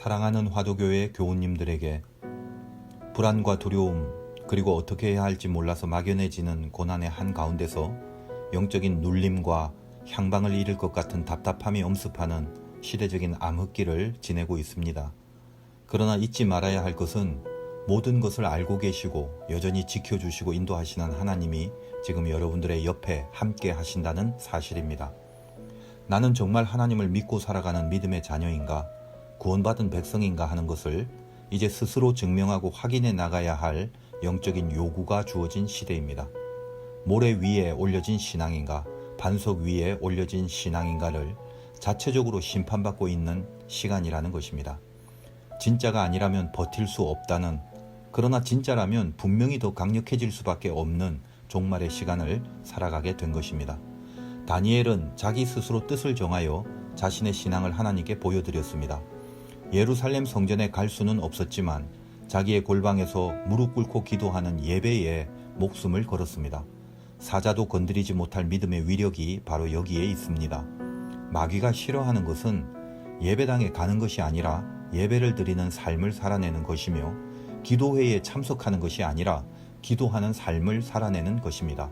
사랑하는 화도교회 교우님들에게 불안과 두려움 그리고 어떻게 해야 할지 몰라서 막연해지는 고난의 한 가운데서 영적인 눌림과 향방을 잃을 것 같은 답답함이 엄습하는 시대적인 암흑기를 지내고 있습니다. 그러나 잊지 말아야 할 것은 모든 것을 알고 계시고 여전히 지켜주시고 인도하시는 하나님이 지금 여러분들의 옆에 함께 하신다는 사실입니다. 나는 정말 하나님을 믿고 살아가는 믿음의 자녀인가, 구원받은 백성인가 하는 것을 이제 스스로 증명하고 확인해 나가야 할 영적인 요구가 주어진 시대입니다. 모래 위에 올려진 신앙인가, 반석 위에 올려진 신앙인가를 자체적으로 심판받고 있는 시간이라는 것입니다. 진짜가 아니라면 버틸 수 없다는 그러나 진짜라면 분명히 더 강력해질 수밖에 없는 종말의 시간을 살아가게 된 것입니다. 다니엘은 자기 스스로 뜻을 정하여 자신의 신앙을 하나님께 보여드렸습니다. 예루살렘 성전에 갈 수는 없었지만 자기의 골방에서 무릎 꿇고 기도하는 예배에 목숨을 걸었습니다. 사자도 건드리지 못할 믿음의 위력이 바로 여기에 있습니다. 마귀가 싫어하는 것은 예배당에 가는 것이 아니라 예배를 드리는 삶을 살아내는 것이며 기도회에 참석하는 것이 아니라 기도하는 삶을 살아내는 것입니다.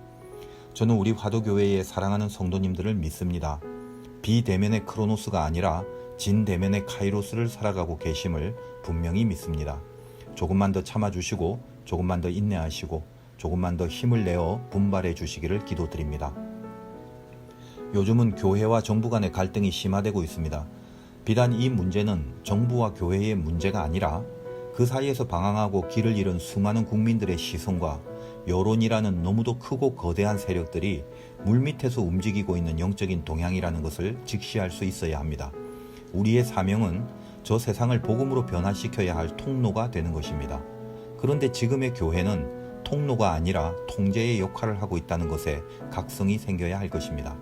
저는 우리 화도교회의 사랑하는 성도님들을 믿습니다. 비대면의 크로노스가 아니라 진대면의 카이로스를 살아가고 계심을 분명히 믿습니다. 조금만 더 참아주시고 조금만 더 인내하시고 조금만 더 힘을 내어 분발해 주시기를 기도드립니다. 요즘은 교회와 정부 간의 갈등이 심화되고 있습니다. 비단 이 문제는 정부와 교회의 문제가 아니라 그 사이에서 방황하고 길을 잃은 수많은 국민들의 시선과 여론이라는 너무도 크고 거대한 세력들이 물밑에서 움직이고 있는 영적인 동향이라는 것을 직시할 수 있어야 합니다. 우리의 사명은 저 세상을 복음으로 변화시켜야 할 통로가 되는 것입니다. 그런데 지금의 교회는 통로가 아니라 통제의 역할을 하고 있다는 것에 각성이 생겨야 할 것입니다.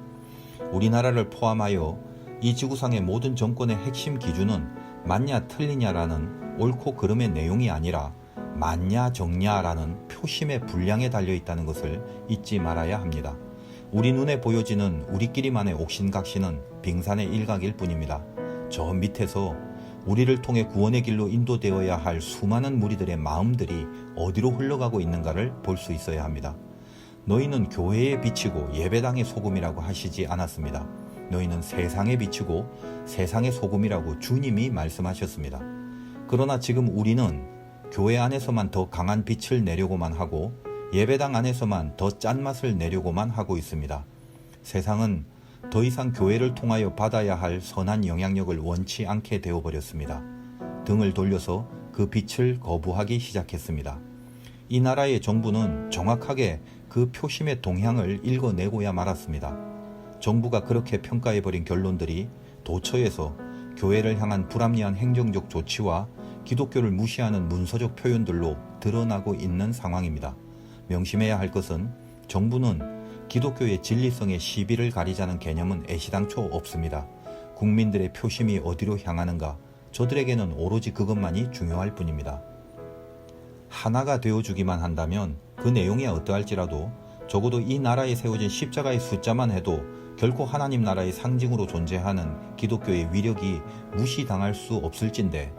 우리나라를 포함하여 이 지구상의 모든 정권의 핵심 기준은 맞냐 틀리냐라는 옳고 그름의 내용이 아니라 맞냐 정냐라는 표심의 분량에 달려 있다는 것을 잊지 말아야 합니다. 우리 눈에 보여지는 우리끼리만의 옥신각신은 빙산의 일각일 뿐입니다. 저 밑에서 우리를 통해 구원의 길로 인도되어야 할 수많은 무리들의 마음들이 어디로 흘러가고 있는가를 볼 수 있어야 합니다. 너희는 교회에 비치고 예배당의 소금이라고 하시지 않았습니다. 너희는 세상에 비치고 세상의 소금이라고 주님이 말씀하셨습니다. 그러나 지금 우리는 교회 안에서만 더 강한 빛을 내려고만 하고 예배당 안에서만 더 짠맛을 내려고만 하고 있습니다. 세상은 더 이상 교회를 통하여 받아야 할 선한 영향력을 원치 않게 되어버렸습니다. 등을 돌려서 그 빛을 거부하기 시작했습니다. 이 나라의 정부는 정확하게 그 표심의 동향을 읽어내고야 말았습니다. 정부가 그렇게 평가해버린 결론들이 도처에서 교회를 향한 불합리한 행정적 조치와 기독교를 무시하는 문서적 표현들로 드러나고 있는 상황입니다. 명심해야 할 것은 정부는 기독교의 진리성의 시비를 가리자는 개념은 애시당초 없습니다. 국민들의 표심이 어디로 향하는가, 저들에게는 오로지 그것만이 중요할 뿐입니다. 하나가 되어주기만 한다면 그 내용이 어떠할지라도 적어도 이 나라에 세워진 십자가의 숫자만 해도 결코 하나님 나라의 상징으로 존재하는 기독교의 위력이 무시당할 수 없을진데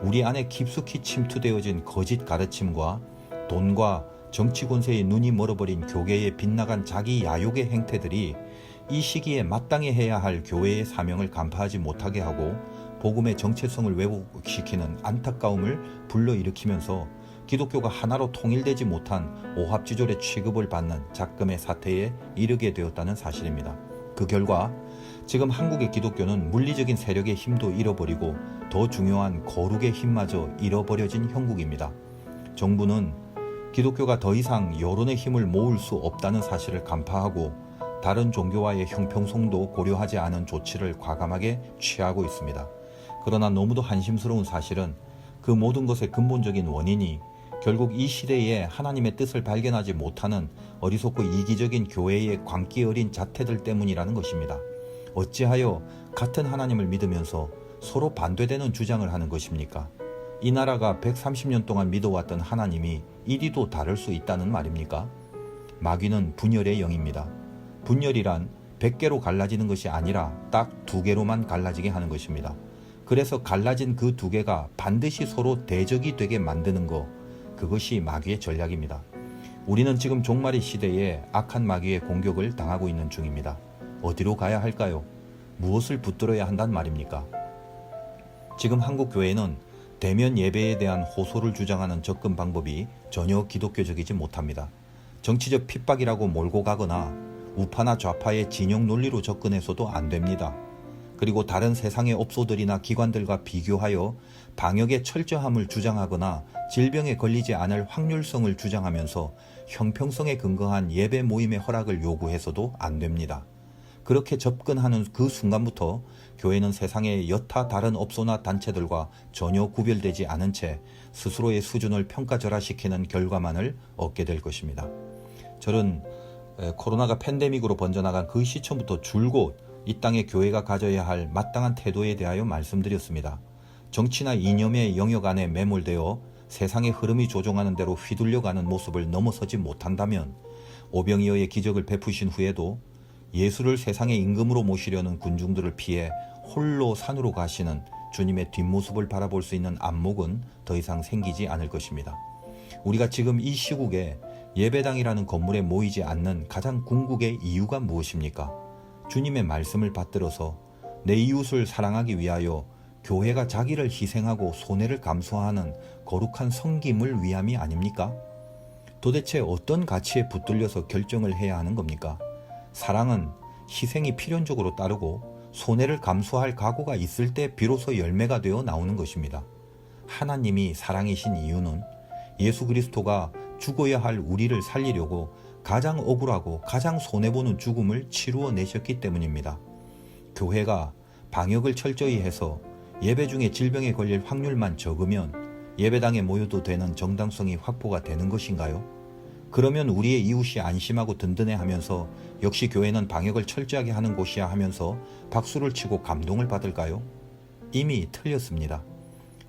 우리 안에 깊숙이 침투되어진 거짓 가르침과 돈과 정치 권세의 눈이 멀어버린 교계의 빗나간 자기 야욕의 행태들이 이 시기에 마땅히 해야 할 교회의 사명을 간파하지 못하게 하고 복음의 정체성을 왜곡시키는 안타까움을 불러일으키면서 기독교가 하나로 통일되지 못한 오합지졸의 취급을 받는 작금의 사태에 이르게 되었다는 사실입니다. 그 결과 지금 한국의 기독교는 물리적인 세력의 힘도 잃어버리고 더 중요한 거룩의 힘마저 잃어버려진 형국입니다. 정부는 기독교가 더 이상 여론의 힘을 모을 수 없다는 사실을 간파하고 다른 종교와의 형평성도 고려하지 않은 조치를 과감하게 취하고 있습니다. 그러나 너무도 한심스러운 사실은 그 모든 것의 근본적인 원인이 결국 이 시대에 하나님의 뜻을 발견하지 못하는 어리석고 이기적인 교회의 광기 어린 자태들 때문이라는 것입니다. 어찌하여 같은 하나님을 믿으면서 서로 반대되는 주장을 하는 것입니까? 이 나라가 130년 동안 믿어왔던 하나님이 이리도 다를 수 있다는 말입니까? 마귀는 분열의 영입니다. 분열이란 100개로 갈라지는 것이 아니라 딱 두 개로만 갈라지게 하는 것입니다. 그래서 갈라진 그 두 개가 반드시 서로 대적이 되게 만드는 것, 그것이 마귀의 전략입니다. 우리는 지금 종말의 시대에 악한 마귀의 공격을 당하고 있는 중입니다. 어디로 가야 할까요? 무엇을 붙들어야 한단 말입니까? 지금 한국 교회는 대면 예배에 대한 호소를 주장하는 접근 방법이 전혀 기독교적이지 못합니다. 정치적 핍박이라고 몰고 가거나 우파나 좌파의 진영 논리로 접근해서도 안 됩니다. 그리고 다른 세상의 업소들이나 기관들과 비교하여 방역의 철저함을 주장하거나 질병에 걸리지 않을 확률성을 주장하면서 형평성에 근거한 예배 모임의 허락을 요구해서도 안 됩니다. 그렇게 접근하는 그 순간부터 교회는 세상의 여타 다른 업소나 단체들과 전혀 구별되지 않은 채 스스로의 수준을 평가절하시키는 결과만을 얻게 될 것입니다. 저는 에, 코로나가 팬데믹으로 번져나간 그 시점부터 줄곧 이 땅에 교회가 가져야 할 마땅한 태도에 대하여 말씀드렸습니다. 정치나 이념의 영역 안에 매몰되어 세상의 흐름이 조종하는 대로 휘둘려가는 모습을 넘어서지 못한다면 오병이어의 기적을 베푸신 후에도 예수를 세상의 임금으로 모시려는 군중들을 피해 홀로 산으로 가시는 주님의 뒷모습을 바라볼 수 있는 안목은 더 이상 생기지 않을 것입니다. 우리가 지금 이 시국에 예배당이라는 건물에 모이지 않는 가장 궁극의 이유가 무엇입니까? 주님의 말씀을 받들어서 내 이웃을 사랑하기 위하여 교회가 자기를 희생하고 손해를 감수하는 거룩한 성김을 위함이 아닙니까? 도대체 어떤 가치에 붙들려서 결정을 해야 하는 겁니까? 사랑은 희생이 필연적으로 따르고 손해를 감수할 각오가 있을 때 비로소 열매가 되어 나오는 것입니다. 하나님이 사랑이신 이유는 예수 그리스도가 죽어야 할 우리를 살리려고 가장 억울하고 가장 손해보는 죽음을 치루어 내셨기 때문입니다. 교회가 방역을 철저히 해서 예배 중에 질병에 걸릴 확률만 적으면 예배당에 모여도 되는 정당성이 확보가 되는 것인가요? 그러면 우리의 이웃이 안심하고 든든해 하면서 역시 교회는 방역을 철저하게 하는 곳이야 하면서 박수를 치고 감동을 받을까요? 이미 틀렸습니다.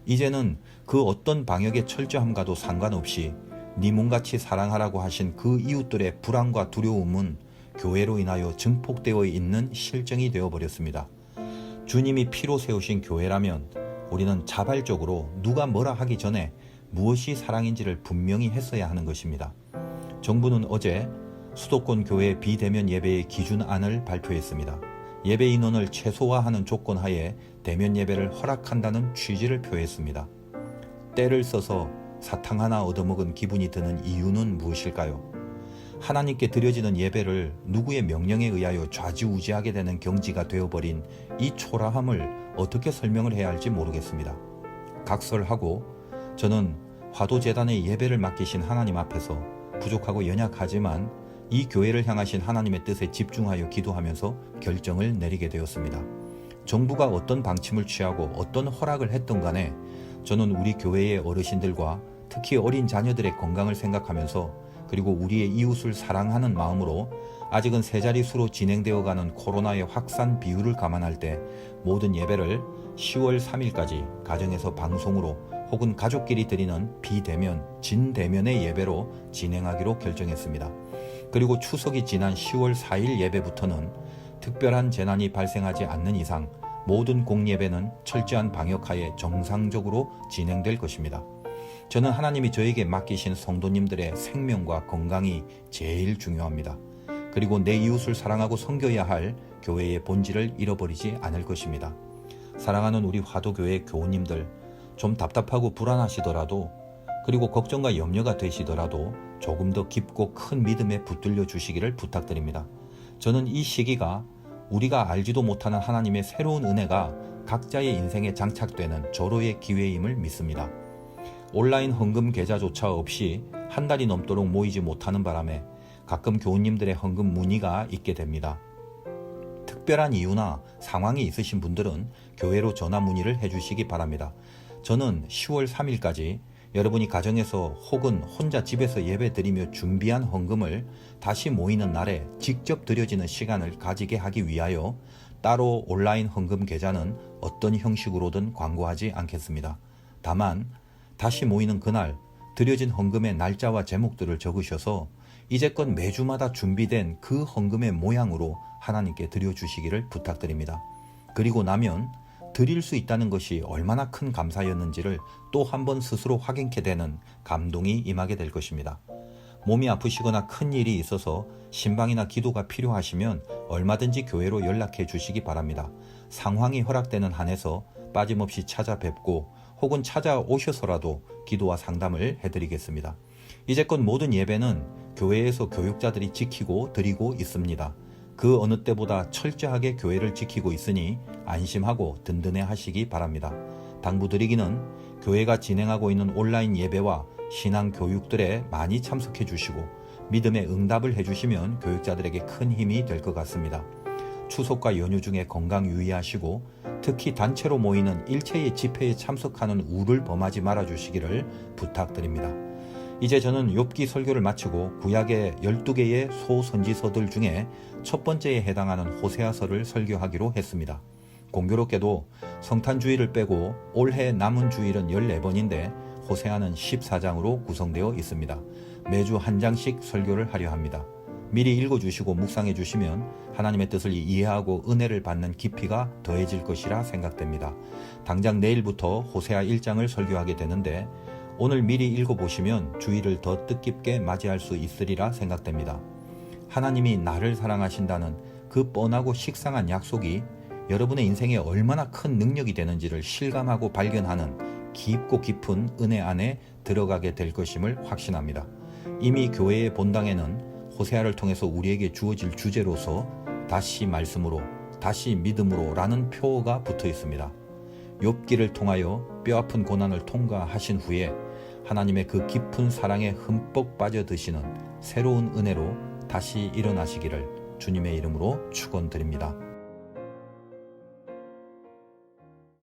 이제는 그 어떤 방역의 철저함과도 상관없이 네 몸같이 사랑하라고 하신 그 이웃들의 불안과 두려움은 교회로 인하여 증폭되어 있는 실정이 되어 버렸습니다. 주님이 피로 세우신 교회라면 우리는 자발적으로 누가 뭐라 하기 전에 무엇이 사랑인지를 분명히 했어야 하는 것입니다. 정부는 어제 수도권 교회 비대면 예배의 기준안을 발표했습니다. 예배 인원을 최소화하는 조건 하에 대면 예배를 허락한다는 취지를 표했습니다. 때를 써서 사탕 하나 얻어먹은 기분이 드는 이유는 무엇일까요? 하나님께 드려지는 예배를 누구의 명령에 의하여 좌지우지하게 되는 경지가 되어버린 이 초라함을 어떻게 설명을 해야 할지 모르겠습니다. 각설하고 저는 화도재단의 예배를 맡기신 하나님 앞에서 부족하고 연약하지만 이 교회를 향하신 하나님의 뜻에 집중하여 기도하면서 결정을 내리게 되었습니다. 정부가 어떤 방침을 취하고 어떤 허락을 했던 간에 저는 우리 교회의 어르신들과 특히 어린 자녀들의 건강을 생각하면서 그리고 우리의 이웃을 사랑하는 마음으로 아직은 세 자릿수로 진행되어 가는 코로나의 확산 비율을 감안할 때 모든 예배를 10월 3일까지 가정에서 방송으로 혹은 가족끼리 드리는 비대면, 진대면의 예배로 진행하기로 결정했습니다. 그리고 추석이 지난 10월 4일 예배부터는 특별한 재난이 발생하지 않는 이상 모든 공예배는 철저한 방역하에 정상적으로 진행될 것입니다. 저는 하나님이 저에게 맡기신 성도님들의 생명과 건강이 제일 중요합니다. 그리고 내 이웃을 사랑하고 섬겨야 할 교회의 본질을 잃어버리지 않을 것입니다. 사랑하는 우리 화도교회 교우님들, 좀 답답하고 불안하시더라도 그리고 걱정과 염려가 되시더라도 조금 더 깊고 큰 믿음에 붙들려 주시기를 부탁드립니다. 저는 이 시기가 우리가 알지도 못하는 하나님의 새로운 은혜가 각자의 인생에 장착되는 절호의 기회임을 믿습니다. 온라인 헌금 계좌조차 없이 한 달이 넘도록 모이지 못하는 바람에 가끔 교우님들의 헌금 문의가 있게 됩니다. 특별한 이유나 상황이 있으신 분들은 교회로 전화 문의를 해주시기 바랍니다. 저는 10월 3일까지 여러분이 가정에서 혹은 혼자 집에서 예배 드리며 준비한 헌금을 다시 모이는 날에 직접 드려지는 시간을 가지게 하기 위하여 따로 온라인 헌금 계좌는 어떤 형식으로든 광고하지 않겠습니다. 다만 다시 모이는 그날 드려진 헌금의 날짜와 제목들을 적으셔서 이제껏 매주마다 준비된 그 헌금의 모양으로 하나님께 드려주시기를 부탁드립니다. 그리고 나면 드릴 수 있다는 것이 얼마나 큰 감사였는지를 또 한 번 스스로 확인케 되는 감동이 임하게 될 것입니다. 몸이 아프시거나 큰 일이 있어서 신방이나 기도가 필요하시면 얼마든지 교회로 연락해 주시기 바랍니다. 상황이 허락되는 한에서 빠짐없이 찾아뵙고 혹은 찾아오셔서라도 기도와 상담을 해드리겠습니다. 이제껏 모든 예배는 교회에서 교육자들이 지키고 드리고 있습니다. 그 어느 때보다 철저하게 교회를 지키고 있으니 안심하고 든든해 하시기 바랍니다. 당부드리기는 교회가 진행하고 있는 온라인 예배와 신앙 교육들에 많이 참석해 주시고 믿음의 응답을 해 주시면 교육자들에게 큰 힘이 될 것 같습니다. 추석과 연휴 중에 건강 유의하시고 특히 단체로 모이는 일체의 집회에 참석하는 우를 범하지 말아 주시기를 부탁드립니다. 이제 저는 욥기 설교를 마치고 구약의 12개의 소선지서들 중에 첫 번째에 해당하는 호세아서를 설교하기로 했습니다. 공교롭게도 성탄주의를 빼고 올해 남은 주일은 14번인데 호세아는 14장으로 구성되어 있습니다. 매주 한 장씩 설교를 하려 합니다. 미리 읽어주시고 묵상해 주시면 하나님의 뜻을 이해하고 은혜를 받는 깊이가 더해질 것이라 생각됩니다. 당장 내일부터 호세아 1장을 설교하게 되는데 오늘 미리 읽어보시면 주의를 더 뜻깊게 맞이할 수 있으리라 생각됩니다. 하나님이 나를 사랑하신다는 그 뻔하고 식상한 약속이 여러분의 인생에 얼마나 큰 능력이 되는지를 실감하고 발견하는 깊고 깊은 은혜 안에 들어가게 될 것임을 확신합니다. 이미 교회의 본당에는 호세아를 통해서 우리에게 주어질 주제로서 다시 말씀으로 다시 믿음으로라는 표어가 붙어 있습니다. 욥기를 통하여 뼈아픈 고난을 통과하신 후에 하나님의 그 깊은 사랑에 흠뻑 빠져드시는 새로운 은혜로 다시 일어나시기를 주님의 이름으로 축원드립니다.